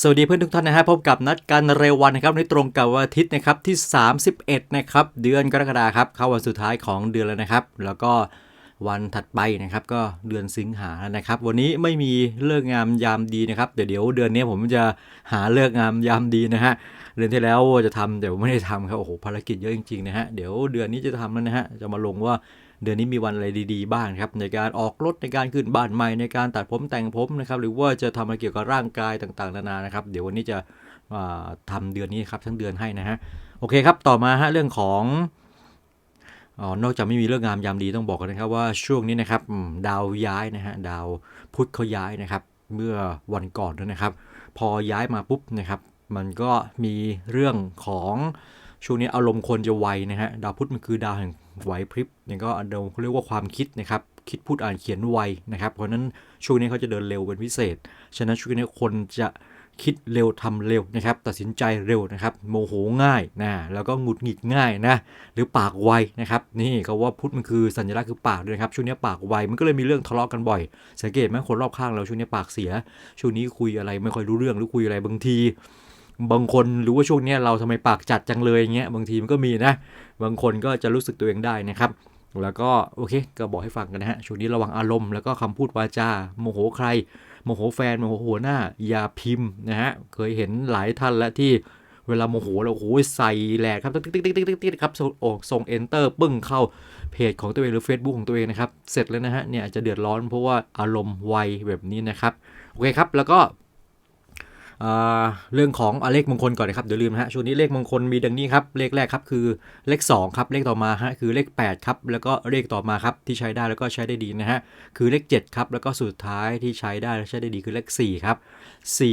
สวัสดีเพื่อนทุกท่านนะฮะพบกับนัดกันเร็ววันนะครับในตรงกับวันอาทิตย์นะครับที่ 31 นะครับเดือนกรกฎาครับเข้าวันสุดท้ายของเดือนแล้วนะครับ แล้วก็วันถัดไปนะครับก็เดือนสิงหาแล้วนะครับ วันนี้ไม่มีเลิกงามยามดีนะครับเดี๋ยวเดี๋ยวเดือนนี้ผมจะหาเลิกงามยามดีนะฮะเดือนที่แล้วจะทำแต่ผมไม่ได้ทำครับโอ้โหภารกิจเยอะจริงๆนะฮะเดี๋ยวเดือนนี้จะทำแล้วนะฮะจะมาลงว่า เดือนนี้มีวันอะไรดีๆบ้างครับในการออกรถในการขึ้นบ้านใหม่ในการตัดผมแต่งผมนะครับหรือว่าจะทำอะไรเกี่ยวกับร่างกายต่างๆนานานะครับ เดี๋ยววันนี้จะอ่าทำเดือนนี้ครับทั้งเดือนให้นะฮะโอเคครับต่อมาฮะเรื่องของอ๋อนอกจากไม่มีเรื่องงามยามดีต้องบอกกันนะครับว่าช่วงนี้นะครับดาวย้ายนะฮะดาวพุธเขาย้ายนะครับ เมื่อวันก่อนนะครับ พอย้ายมาปุ๊บนะครับ มันก็มีเรื่องของ ช่วงนี้อารมณ์คนจะไวนะฮะดาวพุธมันคือดาวแห่งไหวพริบเนี่ก็ดาวเขาเรียกว่าความคิดนะครับคิดพูดอ่านเขียนไวนะครับ เพราะนั้นช่วงนี้เขาจะเดินเร็วเป็นพิเศษ ฉะนั้นช่วงนี้คนจะคิดเร็วทำเร็วนะครับ ตัดสินใจเร็วนะครับ โมโหง่ายนะแล้วก็หงุดหงิดง่ายนะหรือปากไวนะครับ นี่เขาว่าพุธมันคือสัญลักษณ์คือปากด้วยนะครับช่วงนี้ปากไวมันก็เลยมีเรื่องทะเลาะกันบ่อย สังเกตไหมคนรอบข้างเราช่วงนี้ปากเสีย ช่วงนี้คุยอะไรไม่ค่อยรู้เรื่องหรือคุยอะไรบางที บางคนรู้ว่าช่วงนี้เราทำไมปากจัดจังเลยอย่างเงี้ยบางทีมันก็มีนะ บางคนก็จะรู้สึกตัวเองได้นะครับ แล้วก็โอเค ก็บอกให้ฟังกันนะฮะช่วงนี้ระวังอารมณ์แล้วก็คำพูดวาจาโมโหใครโมโหแฟนโมโหหัวหน้าอย่าพิมพ์นะฮะเคยเห็นหลายท่านแล้วที่เวลาโมโหแล้วโอ้โหใส่แหลกครับติ๊กติ๊กติ๊กติ๊กติ๊กติ๊กครับส่งโอ้ส่ง enter ปึ้งเข้าเพจของตัวเองหรือ Facebook ของตัวเองนะครับ เสร็จแล้วนะฮะเนี่ยจะเดือดร้อนเพราะว่าอารมณ์ไวแบบนี้นะครับ โอเคครับ แล้วก็ เรื่องของอเลขมงคลก่อนนะครับเดี๋ยวลืมนะฮะช่วงนี้เลขมงคลมีดังนี้ครับเลขแรกครับคือเลข2ครับเลขต่อมาฮะคือเลข8ครับแล้วก็เลขต่อมาครับที่ใช้ได้แล้วก็ใช้ได้ดีนะฮะคือเลข7ครับแล้วก็สุดท้ายที่ใช้ได้และใช้ได้ดีคือเลข4ครับสี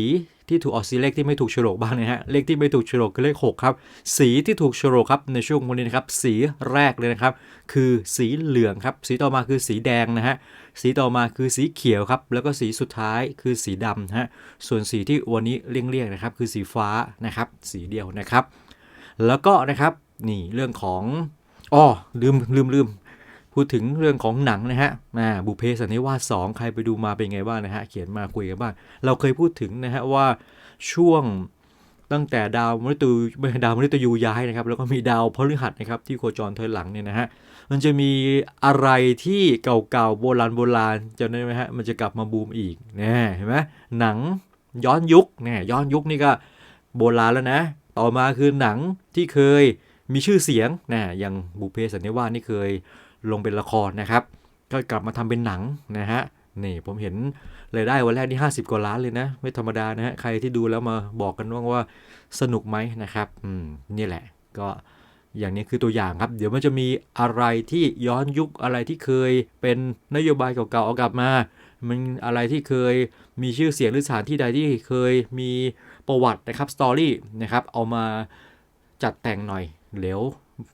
ที่ถูกออกสีเลขที่ไม่ถูกโฉลกบ้างนะฮะเลขที่ไม่ถูกโฉลกคือเลข6ครับสีที่ถูกโฉลกครับในช่วงวันนี้นะครับสีแรกเลยนะครับคือสีเหลืองครับสีต่อมาคือสีแดงนะฮะสีต่อมาคือสีเขียวครับแล้วก็สีสุดท้ายคือสีดำนะฮะส่วนสีที่วันนี้เลี่ยงๆนะครับคือสีฟ้านะครับสีเดียวนะครับ แล้วก็นะครับนี่เรื่องของอ้อลืมลืมลืม พูดถึงเรื่องของหนังนะฮะมาบุเพสันนิวาสสองใครไปดูมาเป็นไงบ้างนะฮะ เขียนมาคุยกันบ้าง เราเคยพูดถึงนะฮะว่าช่วงตั้งแต่ดาวมฤตยูดาวมฤตยูย้ายนะครับ แล้วก็มีดาวพฤหัสนะครับที่โคจรถอยหลังเนี่ยนะฮะ มันจะมีอะไรที่เก่าๆโบราณโบราณจำได้ไหมฮะ มันจะกลับมาบูมอีกนะเห็นไหมหนังย้อนยุคเนี่ยย้อนยุคนี่ก็โบราณแล้วนะ ต่อมาคือหนังที่เคยมีชื่อเสียงนะอย่างบุเพสันนิวาสนี่เคย ลงเป็นละครนะครับ ก็กลับมาทำเป็นหนังนะฮะนี่ผมเห็นรายได้วันแรกนี่ 50 กว่าล้านเลยนะ ไม่ธรรมดานะฮะใครที่ดูแล้วมาบอกกันว่าว่าสนุกไหมนะครับอืมนี่แหละก็อย่างนี้คือตัวอย่างครับ เดี๋ยวมันจะมีอะไรที่ย้อนยุคอะไรที่เคยเป็นนโยบายเก่าๆเอากลับมา มันอะไรที่เคยมีชื่อเสียงหรือสถานที่ใดที่เคยมีประวัตินะครับสตอรี่นะครับเอามาจัดแต่งหน่อยเดี๋ยว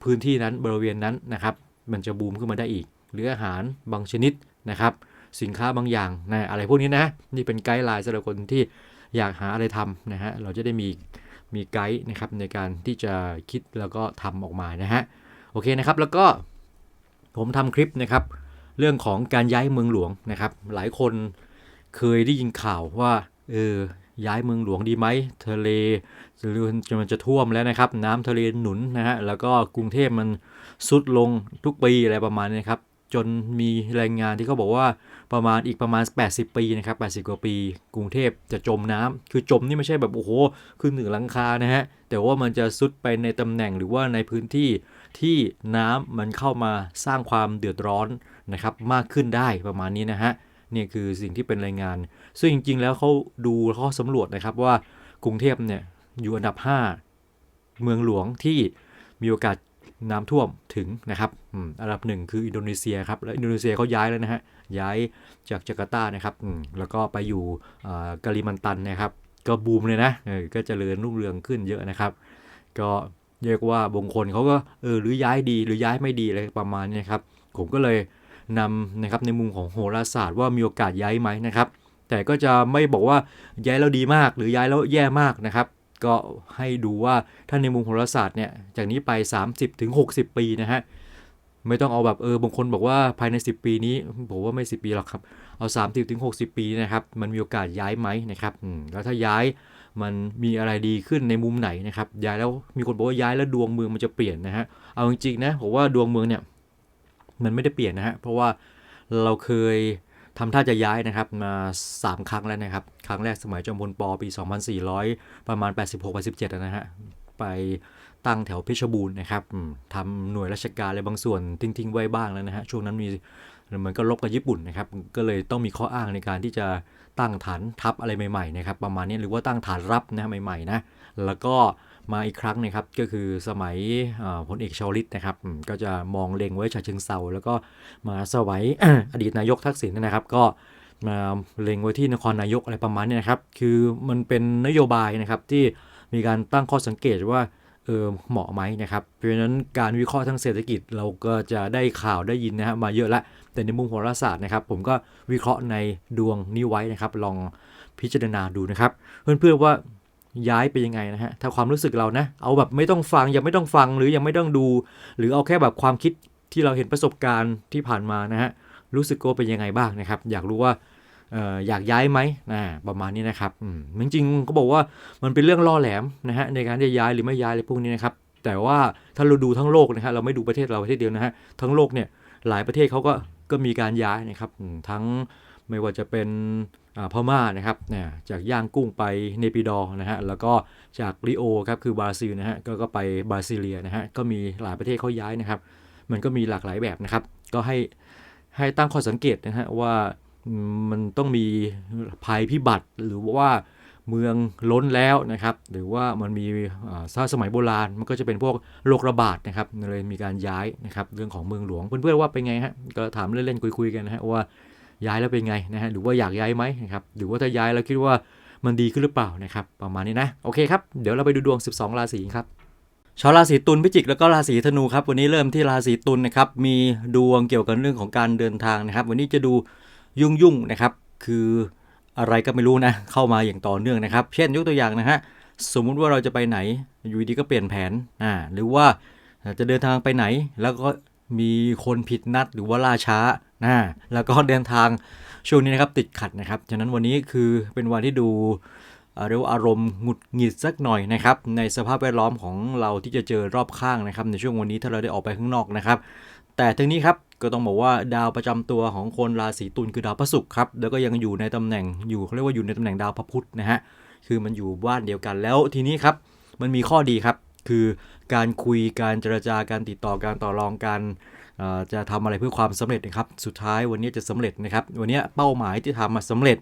พื้นที่นั้นบริเวณนั้นนะครับ มันจะบูมขึ้นมาได้อีก หรืออาหารบางชนิดนะครับ สินค้าบางอย่างนะอะไรพวกนี้นะ นี่เป็นไกด์ไลน์สำหรับคนที่อยากหาอะไรทำนะฮะ เราจะได้มีมีไกด์นะครับในการที่จะคิดแล้วก็ทำออกมานะฮะ โอเคนะครับ แล้วก็ผมทำคลิปนะครับ เรื่องของการย้ายเมืองหลวงนะครับ หลายคนเคยได้ยินข่าวว่าเออ ย้ายเมืองหลวงดีไหมทะเลมันจะท่วมแล้วนะครับ น้ำทะเลหนุนนะฮะแล้วก็กรุงเทพมันซุดลงทุกปีอะไรประมาณนี้ครับจนมีรายงานที่เขาบอกว่าประมาณอีกประมาณ 80 ปีนะครับ80 กว่าปี กรุงเทพจะจมน้ำคือจมนี่ไม่ใช่แบบโอ้โหขึ้นหนือหลังคานะฮะแต่ว่ามันจะซุดไปในตำแหน่งหรือว่าในพื้นที่ที่น้ำมันเข้ามาสร้างความเดือดร้อนนะครับมากขึ้นได้ประมาณนี้นะฮะเนี่ยคือสิ่งที่เป็นรายงาน ซึ่งจริง ๆ แล้วเขาดูเขาสำรวจนะครับว่ากรุงเทพเนี่ยอยู่อันดับ 5 เมืองหลวงที่มีโอกาสน้ำท่วมถึงนะครับอันดับหนึ่งคืออินโดนีเซียครับ แล้วอินโดนีเซียเขาย้ายแล้วนะฮะ ย้ายจากจาการ์ตานะครับ แล้วก็ไปอยู่กาลิมันตันนะครับ ก็บูมเลยนะ ก็เจริญรุ่งเรืองขึ้นเยอะนะครับ ก็เรียกว่าบางคนเขาก็เออหรือย้ายดีหรือย้ายไม่ดีอะไรประมาณนี้ครับ ผมก็เลยนำนะครับในมุมของโหราศาสตร์ว่ามีโอกาสย้ายไหมนะครับ แต่ก็จะไม่บอกว่าย้ายแล้วดีมาก หรือย้ายแล้วแย่มากนะครับ ก็ให้ดูว่าถ้าในมุมโหราศาสตร์เนี่ยจากนี้ไป 30ถึง60 ปีนะฮะไม่ต้องเอาแบบเออบางคนบอกว่าภายใน 10 ปีนี้ผมว่าไม่ 10 ปีหรอกครับ เอา 30ถึง60 ปีนะครับ มันมีโอกาสย้ายไหมนะครับแล้วถ้าย้ายมันมีอะไรดีขึ้นในมุมไหนนะครับย้ายแล้วมีคนบอกว่าย้ายแล้วดวงเมืองมันจะเปลี่ยนนะฮะเอาจริงๆนะผมว่าดวงเมืองเนี่ยมันไม่ได้เปลี่ยนนะฮะเพราะว่าเราเคย ทำท่าจะย้ายนะครับมา 3 ครั้งแล้วนะครับ ครั้งแรกสมัยจอมพลปปี 2400 ประมาณ 86-87นะฮะไปตั้งแถวเพชรบูรณ์นะครับทำหน่วยราชการอะไรบางส่วนทิ้งๆไว้บ้างแล้วนะฮะช่วงนั้นมีเหมือนก็รบกับญี่ปุ่นนะครับก็เลยต้องมีข้ออ้างในการที่จะตั้งฐานทัพอะไรใหม่ๆนะครับประมาณนี้หรือว่าตั้งฐานรับนะใหม่ๆนะแล้วก็ มาอีกครั้งนะครับก็คือสมัยพลเอกชวลิตนะครับก็จะมองเล็งไว้ฉะเชิงเซาแล้วก็มาสมัยอดีตนายกทักษิณนะครับ ก็มาเล็งไว้ที่นครนายกอะไรประมาณนี้นะครับ คือมันเป็นนโยบายนะครับที่มีการตั้งข้อสังเกตว่าเออเหมาะไหมนะครับ เพราะฉะนั้นการวิเคราะห์ทางเศรษฐกิจเราก็จะได้ข่าวได้ยินนะฮะมาเยอะละแต่ในมุมโหราศาสตร์นะครับ ผมก็วิเคราะห์ในดวงนี้ไว้นะครับ ลองพิจารณาดูนะครับ เพื่อนๆว่า ย้ายไปยังไงนะฮะถ้าความรู้สึกเรานะ เอาแบบไม่ต้องฟังยังไม่ต้องฟังหรือยังไม่ต้องดู หรือเอาแค่แบบความคิดที่เราเห็นประสบการณ์ที่ผ่านมานะฮะรู้สึกว่าเป็นยังไงบ้างนะครับ อยากรู้ว่าอยากย้ายไหมนะประมาณนี้นะครับจริงๆเขาบอกว่ามันเป็นเรื่องล่อแหลมนะฮะในการจะย้ายหรือไม่ย้ายอะไรพวกนี้นะครับ แต่ว่าถ้าเราดูทั้งโลกนะฮะเราไม่ดูประเทศเราประเทศเดียวนะฮะทั้งโลกเนี่ยหลายประเทศเขาก็ก็มีการย้ายนะครับทั้งไม่ว่าจะเป็น พม่านะครับจากย่างกุ้งไปเนปิดอร์นะฮะแล้วก็จากริโอครับคือบราซิลนะฮะก็ก็ไปบราซิเลียนะฮะก็มีหลายประเทศเขาย้ายนะครับ มันก็มีหลากหลายแบบนะครับ ก็ให้ให้ตั้งข้อสังเกตนะฮะว่ามันต้องมีภัยพิบัติหรือว่าเมืองล้นแล้วนะครับ หรือว่ามันมีถ้าสมัยโบราณ มันก็จะเป็นพวกโรคระบาดนะครับเลยมีการย้ายนะครับเรื่องของเมืองหลวงเพื่อนๆว่าเป็นไงฮะก็ถามเล่นๆคุยๆกันนะฮะว่า ย้ายแล้วเป็นไงนะฮะหรือว่าอยากย้ายไหมนะครับหรือว่าถ้าย้ายแล้วคิดว่ามันดีขึ้นหรือเปล่านะครับประมาณนี้นะโอเคครับเดี๋ยวเราไปดูดวง 12 ราศีครับชาวราศีตุลพิจิกแล้วก็ราศีธนูครับวันนี้เริ่มที่ราศีตุลนะครับมีดวงเกี่ยวกับเรื่องของการเดินทางนะครับ วันนี้จะดูยุ่งยุ่งนะครับ คืออะไรก็ไม่รู้นะเข้ามาอย่างต่อเนื่องนะครับ เช่นยกตัวอย่างนะฮะสมมุติว่าเราจะไปไหนอยู่ดีก็เปลี่ยนแผนอ่าหรือว่าจะเดินทางไปไหนแล้วก็ มีคนผิดนัดหรือว่าล่าช้านะแล้วก็เดินทางช่วงนี้นะครับติดขัดนะครับฉะนั้นวันนี้คือเป็นวันที่ดูเรียกว่าอารมณ์หงุดหงิดสักหน่อยนะครับ ในสภาพแวดล้อมของเราที่จะเจอรอบข้างนะครับ ในช่วงวันนี้ถ้าเราได้ออกไปข้างนอกนะครับ แต่ทั้งนี้ครับก็ต้องบอกว่าดาวประจำตัวของคนราศีตุลคือดาวพระศุกร์ครับแล้วก็ยังอยู่ในตำแหน่งอยู่เขาเรียกว่าอยู่ในตำแหน่งดาวพระพุธนะฮะคือมันอยู่บ้านเดียวกันแล้วทีนี้ครับมันมีข้อดีครับ คือการคุยการเจรจาการติดต่อการต่อรองกันจะทำอะไรเพื่อความสำเร็จนะครับ สุดท้ายวันนี้จะสำเร็จนะครับ วันนี้เป้าหมายที่ทำมาสำเร็จ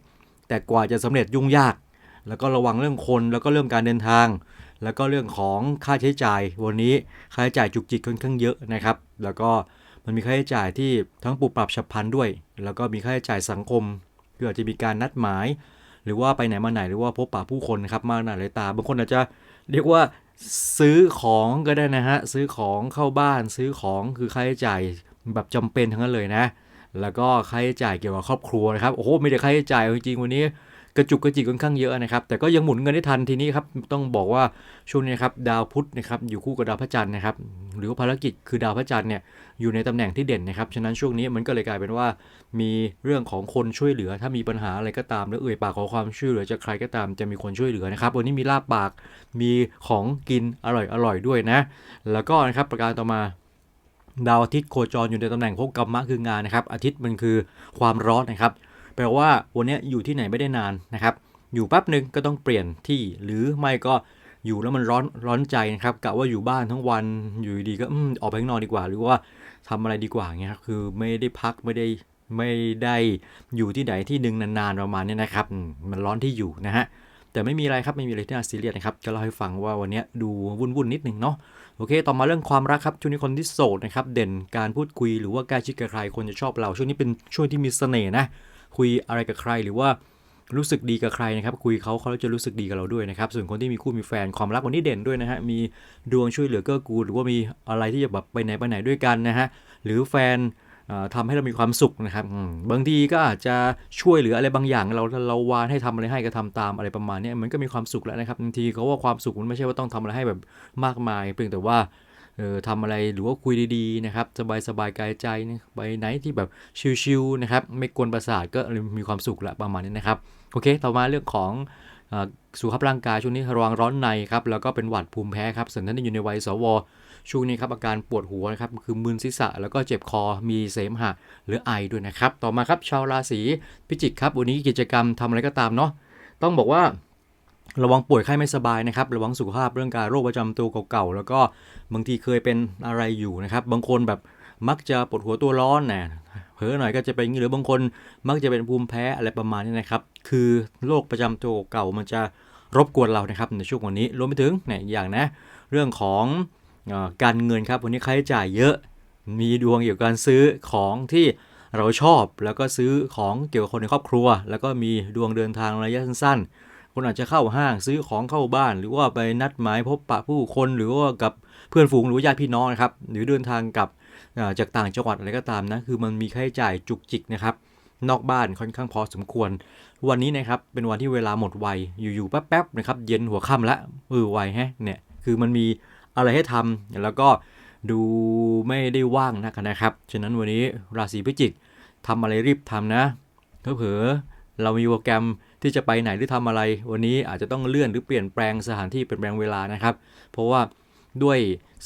แต่กว่าจะสำเร็จยุ่งยาก แล้วก็ระวังเรื่องคน แล้วก็เรื่องการเดินทาง แล้วก็เรื่องของค่าใช้จ่าย วันนี้ค่าใช้จ่ายจุกจิกค่อนข้างเยอะนะครับ แล้วก็มันมีค่าใช้จ่ายที่ทั้งปรับปรับฉับพลันด้วย แล้วก็มีค่าใช้จ่ายสังคมคืออาจจะมีการนัดหมาย หรือว่าไปไหนมาไหนหรือว่าพบปะผู้คนนะครับมากหน้าหลายตา บางคนอาจจะเรียกว่า ซื้อของก็ได้นะฮะ ซื้อของเข้าบ้านซื้อของคือค่าใช้จ่ายแบบจำเป็นทั้งนั้นเลยนะ แล้วก็ค่าใช้จ่ายเกี่ยวกับครอบครัวนะครับ โอ้โหไม่ได้ค่าใช้จ่ายจริงๆวันนี้ กระจุกกระจิกค่อนข้างเยอะนะครับ แต่ก็ยังหมุนเงินได้ทันทีนี้ครับต้องบอกว่าช่วงนี้ครับดาวพุธนะครับอยู่คู่กับดาวพระจันทร์นะครับหรือว่าภารกิจคือดาวพระจันทร์เนี่ยอยู่ในตำแหน่งที่เด่นนะครับฉะนั้นช่วงนี้มันก็เลยกลายเป็นว่า มีเรื่องของคนช่วยเหลือ ถ้ามีปัญหาอะไรก็ตามหรือเอ่ยปากขอความช่วยเหลือจากใครก็ตามจะมีคนช่วยเหลือนะครับวันนี้มีลาบปากมีของกินอร่อยอร่อยด้วยนะ แล้วก็นะครับประการต่อมาดาวอาทิตย์โคจรอยู่ในตำแหน่งภพกรรมะคืองานนะครับอาทิตย์มันคือความร้อนนะครับ แปลว่าวันนี้อยู่ที่ไหนไม่ได้นานนะครับ อยู่แป๊บหนึ่งก็ต้องเปลี่ยนที่ หรือไม่ก็อยู่แล้วมันร้อนร้อนใจนะครับกะว่าอยู่บ้านทั้งวันอยู่ดีก็อออกไปข้างนอกดีกว่า หรือว่าทำอะไรดีกว่าเงี้ยครับคือไม่ได้พักไม่ได้ไม่ได้อยู่ที่ไหนที่หนึ่งนานๆประมาณนี้นะครับมันร้อนที่อยู่นะฮะแต่ไม่มีอะไรครับไม่มีอะไรที่น่าซีเรียสนะครับจะเล่าให้ฟังว่าวันนี้ดูวุ่นๆนิดหนึ่งเนาะโอเค ต่อมาเรื่องความรักครับช่วงนี้คนที่โสดนะครับเด่นการพูดคุยหรือว่ากล้ชิดกับใครคนจะชอบเราช่วงนี้เป็นช่วงที่มีเสน่ห์นะ คุยอะไรกับใครหรือว่ารู้สึกดีกับใครนะครับคุยเขาเขาจะรู้สึกดีกับเราด้วยนะครับส่วนคนที่มีคู่มีแฟนความรักวันนี้เด่นด้วยนะฮะมีดวงช่วยเหลือเกื้อกูลหรือว่ามีอะไรที่จะแบบไปไหนไปไหนด้วยกันนะฮะหรือแฟนเอ่อทำให้เรามีความสุขนะครับบางทีก็อาจจะช่วยเหลืออะไรบางอย่าง เราเราวานให้ทำอะไรให้ก็ทำตามอะไรประมาณนี้มันก็มีความสุขแล้วนะครับบางทีเขาว่าความสุขมันไม่ใช่ว่าต้องทำอะไรให้แบบมากมาย เพียงแต่ว่า เออทำอะไรหรือว่าคุยดีๆนะครับสบายสบายๆกายใจนะไปไหนที่แบบชิลๆนะครับไม่กวนประสาทก็เลยมีความสุขละประมาณนี้นะครับโอเค ต่อมาเรื่องของออสุขภาพร่างกายช่วงนี้ระวังร้อนในครับแล้วก็เป็นหวัดภูมิแพ้ครับส่วนท่านที่อยู่ในวัยสวช่วงนี้ครับอาการปวดหัวนะครับคือมึนศีรษะแล้วก็เจ็บคอมีเสมหะหรือไอด้วยนะครับ ต่อมาครับชาวราศีพิจิกครับวันนี้กิจกรรมทำอะไรก็ตามเนาะต้องบอกว่า ระวังป่วยไข้ไม่สบายนะครับ ระวังสุขภาพเรื่องการโรคประจำตัวเก่าๆ แล้วก็บางทีเคยเป็นอะไรอยู่นะครับ บางคนแบบมักจะปวดหัวตัวร้อนนะเผลอหน่อยก็จะเป็นอย่างนี้หรือบางคนมักจะเป็นภูมิแพ้อะไรประมาณนี้นะครับ คือโรคประจำตัวเก่ามันจะรบกวนเรานะครับในช่วงวันนี้ รวมไปถึงเนี่ยอย่างนะ เรื่องของออการเงินครับ วันนี้ค่าใช้จ่ายเยอะ มีดวงเกี่ยวกับการซื้อของที่เราชอบ แล้วก็ซื้อของเกี่ยวกับคนในครอบครัว แล้วก็มีดวงเดินทางระยะสั้นๆ คนอาจจะเข้าห้างซื้อของเข้าบ้าน หรือว่าไปนัดหมายพบปะผู้คนหรือว่ากับเพื่อนฝูงหรือญาติพี่น้องนะครับ หรือเดินทางกลับจากต่างจังหวัดอะไรก็ตามนะ คือมันมีค่าใช้จ่ายจุกจิกนะครับ นอกบ้านค่อนข้างพอสมควร วันนี้นะครับเป็นวันที่เวลาหมดไวอยู่ๆแป๊บๆนะครับเย็นหัวค่ำละเออไวแฮะเนี่ยคือมันมีอะไรให้ทำแล้วก็ดูไม่ได้ว่างนักนะครับ ฉะนั้นวันนี้ราศีพิจิกทำอะไรรีบทำนะเผลอเรามีโปรแกรม ที่จะไปไหนหรือทำอะไร วันนี้อาจจะต้องเลื่อนหรือเปลี่ยนแปลงสถานที่เปลี่ยนแปลงเวลานะครับ เพราะว่าด้วย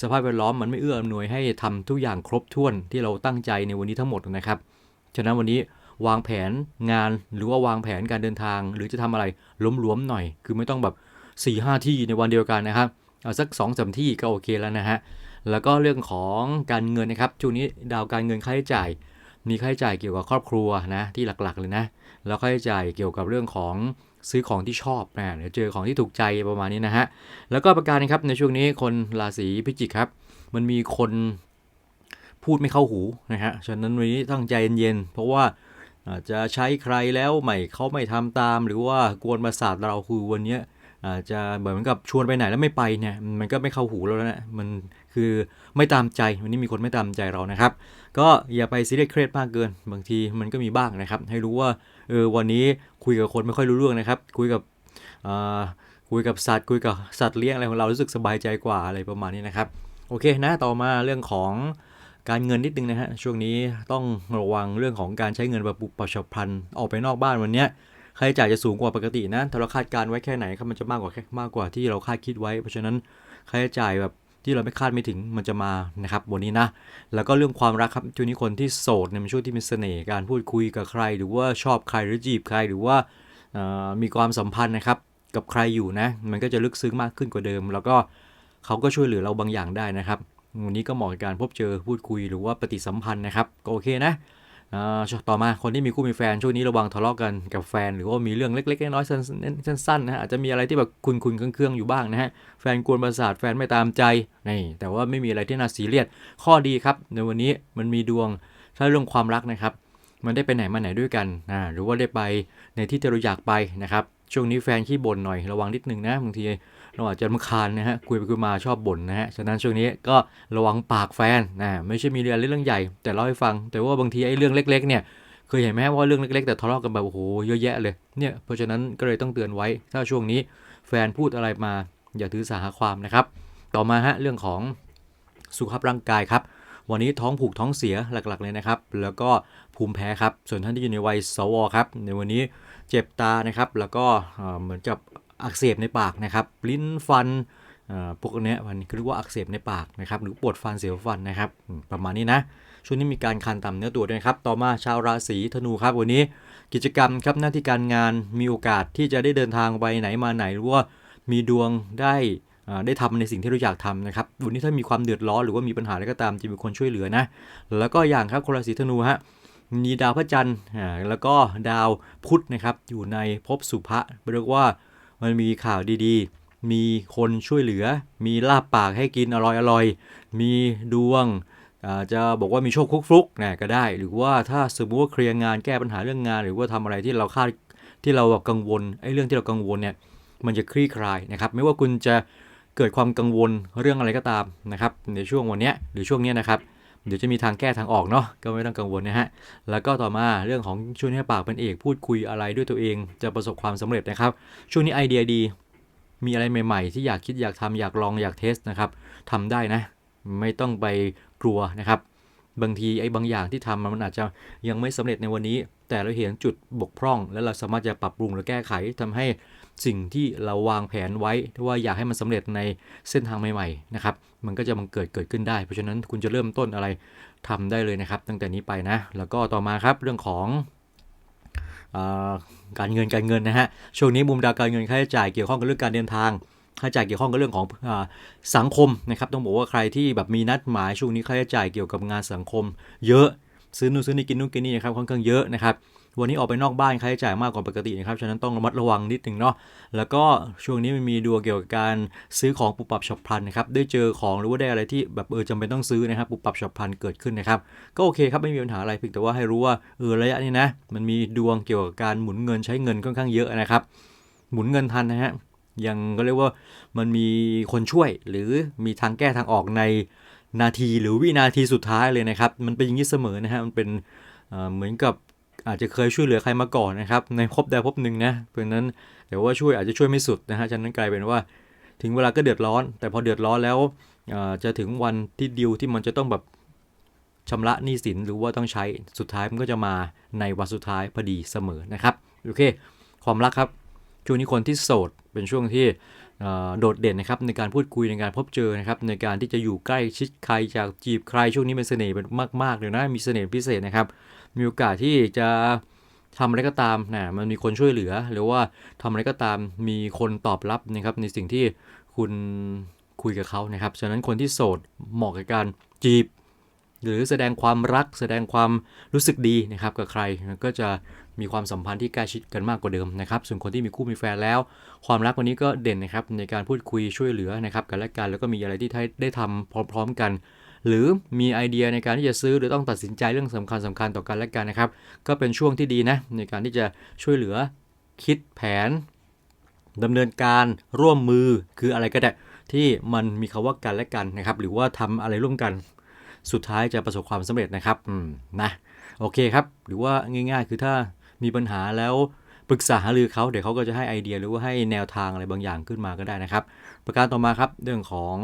สภาพแวดล้อมมันไม่เอื้ออำนวยให้ทำทุกอย่างครบถ้วนที่เราตั้งใจในวันนี้ทั้งหมดนะครับ ฉะนั้นวันนี้วางแผนงานหรือว่าวางแผนการเดินทาง หรือจะทำอะไรล้มหลวมๆหน่อย คือไม่ต้องแบบ4ี่ห้าที่ในวันเดียวกันนะครับเอาสัก2อสที่ก็โอเคแล้วนะฮะแล้วก็เรื่องของการเงินนะครับช่วงนี้ดาวการเงินค่าใช้จ่าย มีค่าใช้จ่ายเกี่ยวกับครอบครัวนะที่หลักๆเลยนะ แล้วค่าใช้จ่ายเกี่ยวกับเรื่องของซื้อของที่ชอบนะเดี๋ยเจอของที่ถูกใจประมาณนี้นะฮะ แล้วก็ประการนะครับในช่วงนี้คนราศีพิจิกครับ มันมีคนพูดไม่เข้าหูนะฮะ ฉะนั้นวันนี้ตั้งใจเย็นๆ เพราะว่าอาจจะใช้ใครแล้วไม่เขาไม่ทำตาม หรือว่ากวนประสาทเราคือวันนี้อาจจะเหมือนกับชวนไปไหนแล้วไม่ไปเนี่ยมันก็ไม่เข้าหูแล้วนะมันคือไม่ตามใจวันนี้มีคนไม่ตามใจเรานะครับ ก็อย่าไปซีเรียสเครียดมากเกิน บางทีมันก็มีบ้างนะครับ ให้รู้ว่า เออวันนี้คุยกับคนไม่ค่อยรู้เรื่องนะครับ คุยกับอ่าคุยกับสัตว์คุยกับสัตว์เลี้ยงอะไรของเรารู้สึกสบายใจกว่าอะไรประมาณนี้นะครับ โอเคนะต่อมาเรื่องของการเงินนิดนึงนะฮะช่วงนี้ต้องระวังเรื่องของการใช้เงินแบบปุบปับฉับพลันออกไปนอกบ้านวันเนี้ยค่าใช้จ่ายจะสูงกว่าปกตินะถ้าเราคาดการไว้แค่ไหนครับมันจะมากกว่าแค่มากกว่าที่เราคาดคิดไว้ เพราะฉะนั้นค่าใช้จ่ายแบบ ที่เราไม่คาดไม่ถึงมันจะมานะครับวันนี้นะ แล้วก็เรื่องความรักครับช่วงนี้คนที่โสดเนี่ยเป็นช่วงที่มีเสน่ห์การพูดคุยกับใคร หรือว่าชอบใครหรือจีบใครหรือว่ามีความสัมพันธ์นะครับกับใครอยู่นะ มันก็จะลึกซึ้งมากขึ้นกว่าเดิม แล้วก็เขาก็ช่วยเหลือเราบางอย่างได้นะครับวันนี้ก็เหมาะกับการพบเจอพูดคุยหรือว่าปฏิสัมพันธ์นะครับก็โอเคนะ อ่าต่อมาคนที่มีคู่มีแฟนช่วงนี้ระวังทะเลาะกันกับแฟน หรือว่ามีเรื่องเล็กๆน้อยๆสั้นๆสั้นๆนะฮะอาจจะมีอะไรที่แบบคุณคุณเครื่องๆอยู่บ้างนะฮะแฟนกวนประสาทแฟนไม่ตามใจนี่แต่ว่าไม่มีอะไรที่น่าซีเรียสข้อดีครับ ในวันนี้มันมีดวงถ้าเรื่องความรักนะครับ มันได้ไปไหนมาไหนด้วยกันนะหรือว่าได้ไปในที่ที่เราอยากไปนะครับช่วงนี้แฟนขี้บ่นหน่อยระวังนิดนึงนะบางที เราอาจจะรำคาญนะฮะคุยไปคุยมาชอบบ่นนะฮะฉะนั้นช่วงนี้ก็ระวังปากแฟนนะไม่ใช่มีเรื่องเรื่องใหญ่ แต่เล่าให้ฟัง แต่ว่าบางทีไอ้เรื่องเล็ก ๆ เนี่ยเคยเห็นไหมฮะว่าเรื่องเล็ก ๆ แต่ทะเลาะกันแบบโอ้โหเยอะแยะเลยเนี่ยเพราะฉะนั้นก็เลยต้องเตือนไว้ ถ้าช่วงนี้แฟนพูดอะไรมาอย่าถือสาหาความนะครับ ต่อมาฮะเรื่องของสุขภาพร่างกายครับวันนี้ท้องผูกท้องเสียหลักๆเลยนะครับ แล้วก็ภูมิแพ้ครับ ส่วนท่านที่อยู่ในวัยสวครับ ในวันนี้เจ็บตานะครับ แล้วก็เอ่อเหมือนกับ อักเสบในปากนะครับ ลิ้นฟันพวกนี้มันเรียกว่าอักเสบในปากนะครับหรือปวดฟันเสียวฟันนะครับประมาณนี้นะช่วงนี้มีการคันต่ำเนื้อตัวด้วยนะครับ ต่อมาชาวราศีธนูครับวันนี้กิจกรรมครับหน้าที่การงานมีโอกาสที่จะได้เดินทางไปไหนมาไหนหรือว่ามีดวงได้ได้ทำในสิ่งที่เราอยากทำนะครับวันนี้ถ้ามีความเดือดร้อนหรือว่ามีปัญหาอะไรก็ตามจะมีคนช่วยเหลือนะแล้วก็อย่างครับคนราศีธนูฮะมีดาวพระจันทร์แล้วก็ดาวพุธนะครับอยู่ในภพสุภะเรียกว่า มันมีข่าวดีๆ มีคนช่วยเหลือ มีลาบปากให้กินอร่อยๆ มีดวงอ่าจะบอกว่ามีโชคคุกฟลุกนะก็ได้ หรือว่าถ้าสมมติว่าเคลียร์งานแก้ปัญหาเรื่องงาน หรือว่าทำอะไรที่เราคาดที่เรากังวลไอ้เรื่องที่เรากังวลเนี่ยมันจะคลี่คลายนะครับ ไม่ว่าคุณจะเกิดความกังวลเรื่องอะไรก็ตามนะครับในช่วงวันนี้หรือช่วงนี้นะครับ เดี๋ยวจะมีทางแก้ทางออกเนาะก็ไม่ต้องกังวลนะฮะ แล้วก็ต่อมาเรื่องของช่วงนี้ปากเป็นเอกพูดคุยอะไรด้วยตัวเองจะประสบความสำเร็จนะครับ ช่วงนี้ไอเดียดี มีอะไรใหม่ๆ ที่อยากคิดอยากทำอยากลองอยากเทสนะครับทำได้นะ ไม่ต้องไปกลัวนะครับ บางทีไอ้บางอย่างที่ทำมันอาจจะยังไม่สำเร็จในวันนี้ แต่เราเห็นจุดบกพร่อง แล้วเราสามารถจะปรับปรุงและแก้ไขทำให้ สิ่งที่เราวางแผนไว้ว่าอยากให้มันสำเร็จในเส้นทางใหม่ๆนะครับมันก็จะบังเกิดเกิดขึ้นได้ เพราะฉะนั้นคุณจะเริ่มต้นอะไรทำได้เลยนะครับ ตั้งแต่นี้ไปนะ แล้วก็ต่อมาครับเรื่องของอการเงินการเงินนะฮะช่วงนี้มุมดาวการเงินค่าใช้จ่ายเกี่ยวข้องกับเรื่องการเดินทางค่าใช้จ่ายเกี่ยวข้องกับเรื่องของอสังคมนะครับต้องบอกว่าใครที่แบบมีนัดหมายช่วงนี้ค่าใช้จ่ายเกี่ยวกับงานสังคม เยอะซื้อนู่นซื้อนี่กินนู่นกินนี่นะครับค่อนข้างเยอะนะครับ วันนี้ออกไปนอกบ้านค่าใช้จ่ายมากกว่าปกตินะครับ ฉะนั้นต้องระมัดระวังนิดนึงเนาะ แล้วก็ช่วงนี้มันมีดวงเกี่ยวกับการซื้อของปุบปับฉับพลันนะครับ ได้เจอของหรือว่าได้อะไรที่แบบเออจำเป็นต้องซื้อนะครับปุบปับฉับพลันเกิดขึ้นนะครับ ก็โอเคครับไม่มีปัญหาอะไรเพียงแต่ว่าให้รู้ว่าเออระยะนี้นะ มันมีดวงเกี่ยวกับการหมุนเงินใช้เงินค่อนข้างเยอะนะครับ หมุนเงินทันนะฮะ ยังก็เรียกว่ามันมีคนช่วย หรือมีทางแก้ทางออกในนาทีหรือวินาทีสุดท้ายเลยนะครับ มันเป็นอย่างนี้เสมอนะฮะ มันเป็นเอ่อเหมือนกับ อาจจะเคยช่วยเหลือใครมาก่อนนะครับ ในภพใดภพหนึ่งนะเพราะนั้นแต่ว่าช่วยอาจจะช่วยไม่สุดนะฮะฉะนั้นกลายเป็นว่า ถึงเวลาก็เดือดร้อน แต่พอเดือดร้อนแล้วจะถึงวันที่ดิวที่มันจะต้องแบบชำระหนี้สินหรือว่าต้องใช้สุดท้ายมันก็จะมาในวันสุดท้ายพอดีเสมอนะครับโอเค ความรักครับช่วงนี้คนที่โสดเป็นช่วงที่โดดเด่นนะครับในการพูดคุยในการพบเจอนะครับในการที่จะอยู่ใกล้ชิดใครจากจีบใครช่วงนี้เป็นเสน่ห์เป็นมากๆเลยนะมีเสน่ห์พิเศษนะครับ มีโอกาสที่จะทำอะไรก็ตามนะมันมีคนช่วยเหลือ หรือว่าทำอะไรก็ตามมีคนตอบรับนะครับในสิ่งที่คุณคุยกับเขานะครับ ฉะนั้นคนที่โสดเหมาะกับการจีบ หรือแสดงความรัก แสดงความรู้สึกดีนะครับกับใครก็จะมีความสัมพันธ์ที่ใกล้ชิดกันมากกว่าเดิมนะครับ ส่วนคนที่มีคู่มีแฟนแล้ว ความรักวันนี้ก็เด่นนะครับในการพูดคุยช่วยเหลือนะครับกันและกันแล้วก็มีอะไรที่ได้ทำพร้อม ๆ กัน หรือมีไอเดียในการที่จะซื้อหรือต้องตัดสินใจเรื่องสำคัญสำคัญต่อกันและกันนะครับ ก็เป็นช่วงที่ดีนะในการที่จะช่วยเหลือคิดแผนดำเนินการร่วมมือคืออะไรก็ได้ที่มันมีคาว่ากันและกันนะครับ หรือว่าทำอะไรร่วมกัน สุดท้ายจะประสบความสำเร็จนะครับนะโอเคครับ หรือว่าง่าย ๆ คือถ้ามีปัญหาแล้วปรึกษาหารือเขาเดี๋ยวเขาก็จะให้ไอเดียหรือว่าให้แนวทางอะไรบางอย่างขึ้นมาก็ได้นะครับ ประการต่อมาครับเรื่องของ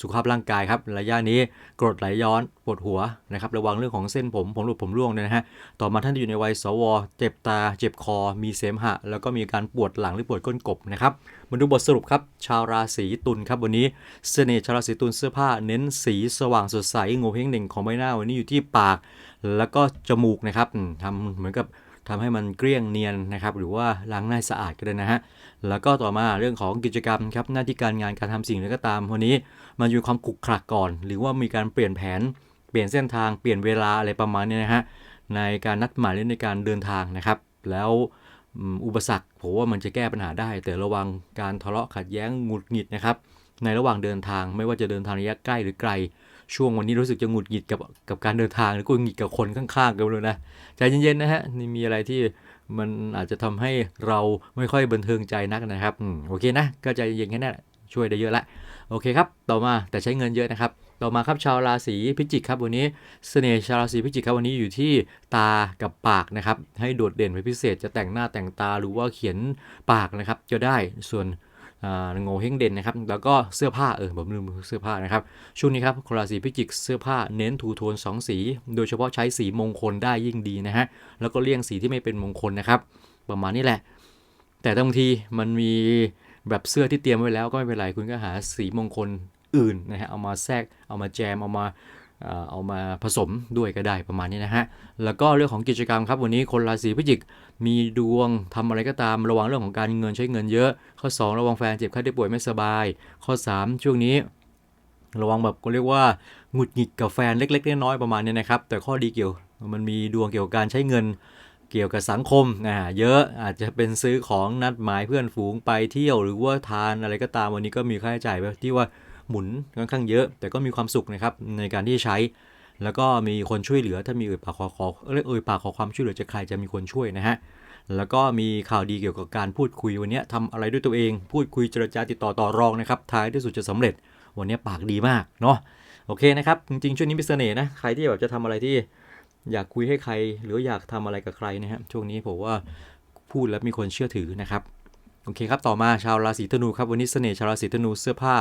สุขภาพร่างกายครับระยะนี้กรดไหลย้อนปวดหัวนะครับระวังเรื่องของเส้นผมผมหลุดผมร่วงเนี่ยนะฮะต่อมาท่านที่อยู่ในวัยสว เจ็บตา เจ็บคอ มีเสมหะ แล้วก็มีการปวดหลังหรือปวดก้นกบนะครับมาดูบทสรุปครับชาวราศีตุลครับวันนี้เสน่ห์ชาวราศีตุลเสื้อผ้าเน้นสีสว่างสดใสโงเฮงหนึ่งของใบหน้าวันนี้อยู่ที่ปาก แล้วก็จมูกนะครับทำเหมือนกับ ทำให้มันเกลี้ยงเนียนนะครับหรือว่าล้างหน้าสะอาดก็ได้นะฮะแล้วก็ต่อมาเรื่องของกิจกรรมครับหน้าที่การงานการทำสิ่งใดก็ตามวันนี้มันอยู่ความขุกขลักก่อน หรือว่ามีการเปลี่ยนแผน เปลี่ยนเส้นทางเปลี่ยนเวลาอะไรประมาณนี้นะฮะในการนัดหมายในการเดินทางนะครับ แล้วอุปสรรคผมว่ามันจะแก้ปัญหาได้ แต่ระวังการทะเลาะขัดแย้งหงุดหงิดนะครับในระหว่างเดินทางไม่ว่าจะเดินทางระยะใกล้หรือไกล ช่วงวันนี้รู้สึกจะหงุดหงิดกับกับการเดินทางหรือก็หงุดหงิดกับคนข้างๆกันเลยนะใจเย็นๆนะฮะนี่มีอะไรที่มันอาจจะทำให้เราไม่ค่อยบันเทิงใจนักนะครับอโอเคนะ ก็ใจเย็นๆแค่นั้นช่วยได้เยอะละโอเคครับ ต่อมาแต่ใช้เงินเยอะนะครับ ต่อมาครับชาวราศีพิจิกครับวันนี้เสน่ห์ชาวราศีพิจิกครับวันนี้อยู่ที่ตากับปากนะครับ ให้โดดเด่นเป็นพิเศษจะแต่งหน้าแต่งตาหรือว่าเขียนปากนะครับ จะได้ส่วน โงเฮงเด่นนะครับ แล้วก็เสื้อผ้าเออผมลืมเสื้อผ้านะครับ ช่วงนี้ครับคนราศีพิจิกเสื้อผ้าเน้นทูโทน 2 สี โดยเฉพาะใช้สีมงคลได้ยิ่งดีนะฮะ แล้วก็เลี่ยงสีที่ไม่เป็นมงคลนะครับ ประมาณนี้แหละ แต่บางทีมันมีแบบเสื้อที่เตรียมไว้แล้วก็ไม่เป็นไร คุณก็หาสีมงคลอื่นนะฮะ เอามาแทรก เอามาแจม เอามา เอามาผสมด้วยก็ได้ประมาณนี้นะฮะ แล้วก็เรื่องของกิจกรรมครับ วันนี้คนราศีพิจิก มีดวงทำอะไรก็ตามระวังเรื่องของการเงินใช้เงินเยอะ ข้อ 2 ระวังแฟนเจ็บไข้ได้ป่วยไม่สบาย ข้อ 3 ช่วงนี้ ระวังแบบก็เรียกว่าหงุดหงิดกับแฟนเล็ก ๆ น้อยๆประมาณนี้นะครับ แต่ข้อดีเกี่ยวมันมีดวงเกี่ยวกับการใช้เงินเกี่ยวกับสังคมอ่าเยอะอาจจะเป็นซื้อของนัดหมายเพื่อนฝูงไปเที่ยวหรือว่าทานอะไรก็ตามวันนี้ก็มีค่าใช้จ่ายที่ว่า หมุนค่อนข้างเยอะ แต่ก็มีความสุขนะครับในการที่ใช้ แล้วก็มีคนช่วยเหลือถ้ามีเอ่ยปากขอขอเรียกเอ่ยปากขอความช่วยเหลือจากใครจะมีคนช่วยนะฮะแล้วก็มีข่าวดีเกี่ยวกับการพูดคุยวันนี้ทำอะไรด้วยตัวเอง พูดคุยเจรจาติดต่อต่อรองนะครับท้ายที่สุดจะสำเร็จ วันนี้ปากดีมากเนาะโอเคนะครับจริงๆช่วงนี้มีเสน่ห์นะใครที่แบบจะทำอะไรที่อยากคุยให้ใคร หรืออยากทำอะไรกับใครนะฮะช่วงนี้ผมว่าพูดแล้วมีคนเชื่อถือนะครับ โอเคครับ ต่อมาชาวราศีธนูครับ วันนี้เสน่ห์ชาวราศีธนูเสื้อผ้า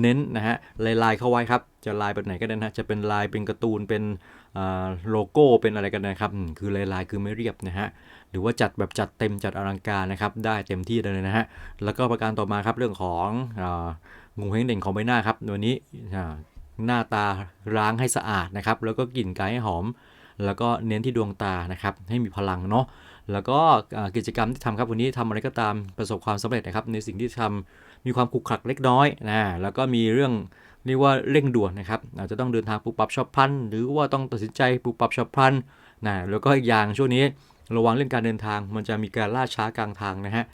เน้นนะฮะลายลายเข้าไว้ครับ จะลายแบบไหนก็ได้นะ จะเป็นลายเป็นการ์ตูนเป็นโลโก้เป็นอะไรกันนะครับ คือลายลายคือไม่เรียบนะฮะ หรือว่าจัดแบบจัดเต็มจัดอลังการนะครับ ได้เต็มที่เลยนะฮะ แล้วก็ประการต่อมาครับเรื่องขององูเฮงเด่งของใบหน้าครับวันนี้หน้าตาล้างให้สะอาดนะครับ แล้วก็กลิ่นกายให้หอม แล้วก็เน้นที่ดวงตานะครับ ให้มีพลังเนาะ แล้วก็กิจกรรมที่ทำครับวันนี้ทำอะไรก็ตามประสบความสำเร็จนะครับ ในสิ่งที่ทำมีความขุกขักเล็กน้อยนะแล้วก็มีเรื่องเรียกว่าเร่งด่วนนะครับอาจจะต้องเดินทางปุบปับชอบพันหรือว่าต้องตัดสินใจปุบปับชอบพันนะแล้วก็อีกอย่างช่วงนี้ระวังเรื่องการเดินทาง มันจะมีการล่าช้ากลางทางนะฮะ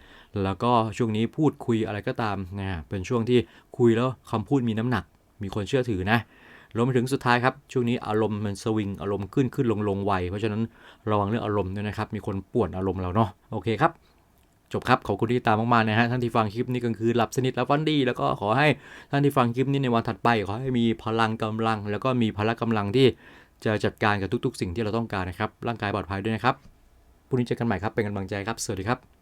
แล้วก็ช่วงนี้พูดคุยอะไรก็ตามนะเป็นช่วงที่คุยแล้วคำพูดมีน้ำหนัก มีคนเชื่อถือนะ รวมไปถึงสุดท้ายครับ ช่วงนี้อารมณ์มันสวิงอารมณ์ขึ้นขึ้นลงลงไวเพราะฉะนั้นระวังเรื่องอารมณ์ด้วยนะครับ มีคนป่วนอารมณ์เราเนาะโอเคครับ จบครับ ขอบคุณที่ตามมากๆนะฮะท่านที่ฟังคลิปนี้ก็คือหลับสนิทแล้วฝันดี แล้วก็ขอให้ท่านที่ฟังคลิปนี้ในวันถัดไปขอให้มีพลังกำลัง แล้วก็มีพละกำลังที่จะจัดการกับทุก ๆ สิ่งที่เราต้องการนะครับร่างกายปลอดภัยด้วยนะครับพรุ่งนี้เจอกันใหม่ครับเป็นกำลังใจครับสวัสดีครับ